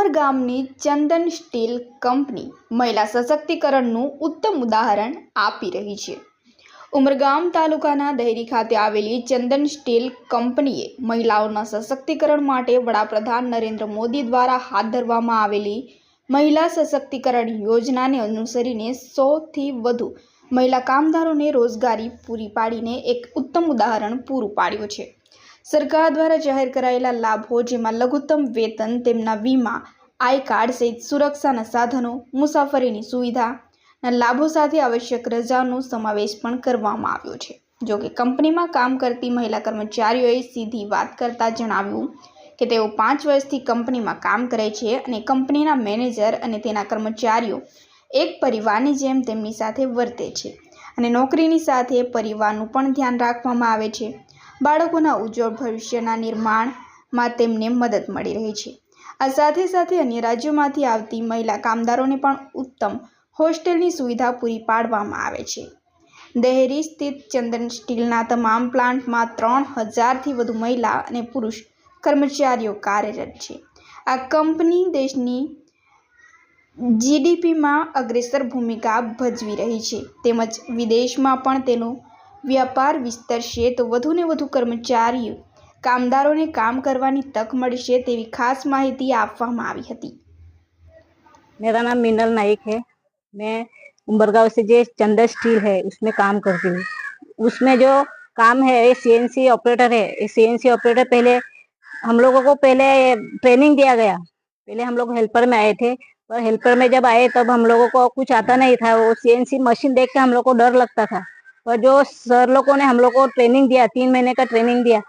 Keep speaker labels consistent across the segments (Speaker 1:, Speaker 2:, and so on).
Speaker 1: ઉમરગામની ચંદન steel company મહિલા સશક્તિકરણનું ઉત્તમ ઉદાહરણ આપી રહી છે. ઉમરગામ તાલુકાના દહેરી ખાતે આવેલી ચંદન સ્ટીલ કંપનીએ મહિલાઓના સશક્તિકરણ માટે વડાપ્રધાન નરેન્દ્ર મોદી દ્વારા હાથ ધરવામાં આવેલી મહિલા સશક્તિકરણ યોજનાને અનુસરીને સોથી વધુ મહિલા કામદારોને રોજગારી પૂરી પાડીને એક ઉત્તમ ઉદાહરણ પૂરું પાડ્યું છે. સરકાર દ્વારા જાહેર કરાયેલા લાભો, જેમાં લઘુત્તમ વેતન, તેમના વીમા, આઈ કાર્ડ સહિત સુરક્ષાના સાધનો, મુસાફરીની સુવિધાના લાભો સાથે આવશ્યક રજાનો સમાવેશ પણ કરવામાં આવ્યો છે. જો કે કંપનીમાં કામ કરતી મહિલા કર્મચારીઓએ સીધી વાત કરતાં જણાવ્યું કે તેઓ પાંચ વર્ષથી કંપનીમાં કામ કરે છે અને કંપનીના મેનેજર અને તેના કર્મચારીઓ એક પરિવારની જેમ તેમની સાથે વર્તે છે અને નોકરીની સાથે પરિવારનું પણ ધ્યાન રાખવામાં આવે છે. બાળકોના ઉજ્જવળ ભવિષ્યના નિર્માણમાં તેમને મદદ મળી રહી છે. આ સાથે સાથે અન્ય રાજ્યોમાંથી આવતી મહિલા કામદારોને પણ ઉત્તમ હોસ્ટેલની સુવિધા પૂરી પાડવામાં આવે છે. દહેરી સ્થિત ચંદન સ્ટીલના તમામ પ્લાન્ટમાં ત્રણ હજારથી વધુ મહિલા અને પુરુષ કર્મચારીઓ કાર્યરત છે. આ કંપની દેશની જીડીપીમાં અગ્રેસર ભૂમિકા ભજવી રહી છે. તેમજ વિદેશમાં પણ તેનો વ્યાપાર વિસ્તરશે તો વધુને વધુ કર્મચારીઓ કામદારોને કામ કરવાની તક મળશે તેવી ખાસ માહિતી આપવામાં આવી હતી
Speaker 2: मेरा नाम मीनल नाइक है मैं उम्बरगांव से जो चंदा स्टील है उसमें काम करती हूँ उसमें जो काम है ये सीएनसी ऑपरेटर है ये सीएनसी ऑपरेटर पहले हम लोगों को पहले ट्रेनिंग दिया गया पहले हम लोग हेल्पर में आए थे पर हेल्पर में जब आए तब हम लोगों को कुछ आता नहीं था वो सीएनसी मशीन देख के हम लोग को डर लगता था पर जो सर लोगों ने हम लोग को ट्रेनिंग दिया तीन महीने का ट्रेनिंग दिया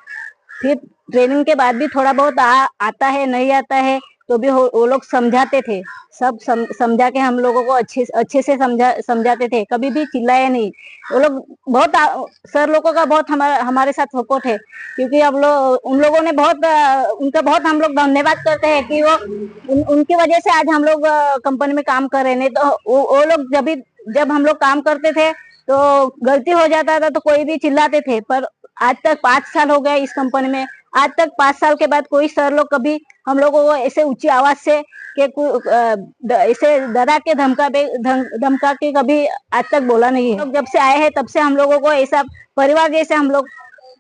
Speaker 2: फिर ट्रेनिंग के बाद भी थोड़ा बहुत आ, आता है नहीं आता है तो भी वो लोग समझाते थे। सब सम, समझा के हम लोगों को अच्छे अच्छे से समझा समझाते थे। कभी भी चिल्लाए नहीं। वो लोग बहुत आ- सर लोगों का बहुत हमारा हमारे साथ सपोर्ट है। क्योंकि अब लोग उन लोगों ने बहुत उनका बहुत हम लोग धन्यवाद करते हैं कि वो उन, उनकी वजह से आज हम लोग कंपनी में काम कर रहे हैं। तो वो, वो लोग जब भी जब हम लोग काम करते थे तो गलती हो जाता था तो कोई भी चिल्लाते थे, पर आज तक पाँच साल हो गए इस कंपनी में। आज तक पाँच साल के बाद कोई सर लोग कभी हम लोगों को ऐसे ऊँची आवाज़ से के ऐसे डरा के धमका धमका के कभी आज तक बोला नहीं है। जब से आए हैं, तब से हम लोगों को ऐसा परिवार जैसे हम लोग,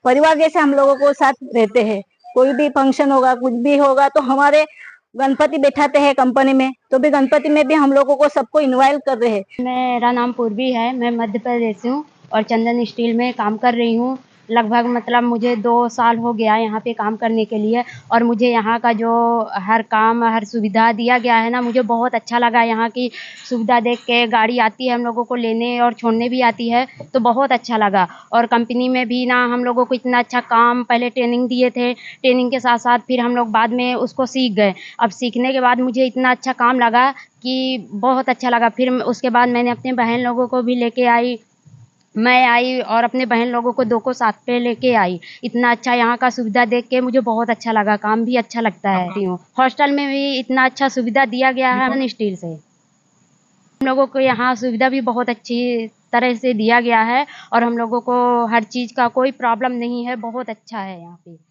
Speaker 2: परिवार जैसे हम लोगों को साथ रहते हैं। कोई भी फ़ंक्शन होगा, कुछ भी होगा तो हमारे गणपति बैठाते हैं कंपनी में तो भी गणपति में भी हम लोगों को सबको इन्वाइल कर रहे हैं।
Speaker 3: मेरा नाम पूर्वी है, मैं मध्य प्रदेश से हूँ और चंदन स्टील में काम कर रही हूँ। लगभग मतलब मुझे दो साल हो गया यहाँ पे काम करने के लिए और मुझे यहाँ का जो हर काम, हर सुविधा दिया गया है ना, मुझे बहुत अच्छा लगा यहाँ की सुविधा देख के। गाड़ी आती है हम लोगों को लेने और छोड़ने भी आती है तो बहुत अच्छा लगा। और कंपनी में भी ना हम लोगों को इतना अच्छा काम, पहले ट्रेनिंग दिए थे ट्रेनिंग के साथ साथ फिर हम लोग बाद में उसको सीख गए। अब सीखने के बाद मुझे इतना अच्छा काम लगा कि बहुत अच्छा लगा। फिर उसके बाद मैंने अपने बहन लोगों को भी लेके आई। मैं आई और अपने बहन लोगों को दो को साथ पे लेके आई। इतना अच्छा यहाँ का सुविधा देख के मुझे बहुत अच्छा लगा काम भी अच्छा लगता है। हॉस्टल में भी इतना अच्छा सुविधा दिया गया है। अपने स्टील से। हम लोगों को यहाँ सुविधा भी बहुत अच्छी तरह से दिया गया है और हम लोगों को हर चीज़ का कोई प्रॉब्लम नहीं है बहुत अच्छा है यहाँ पे।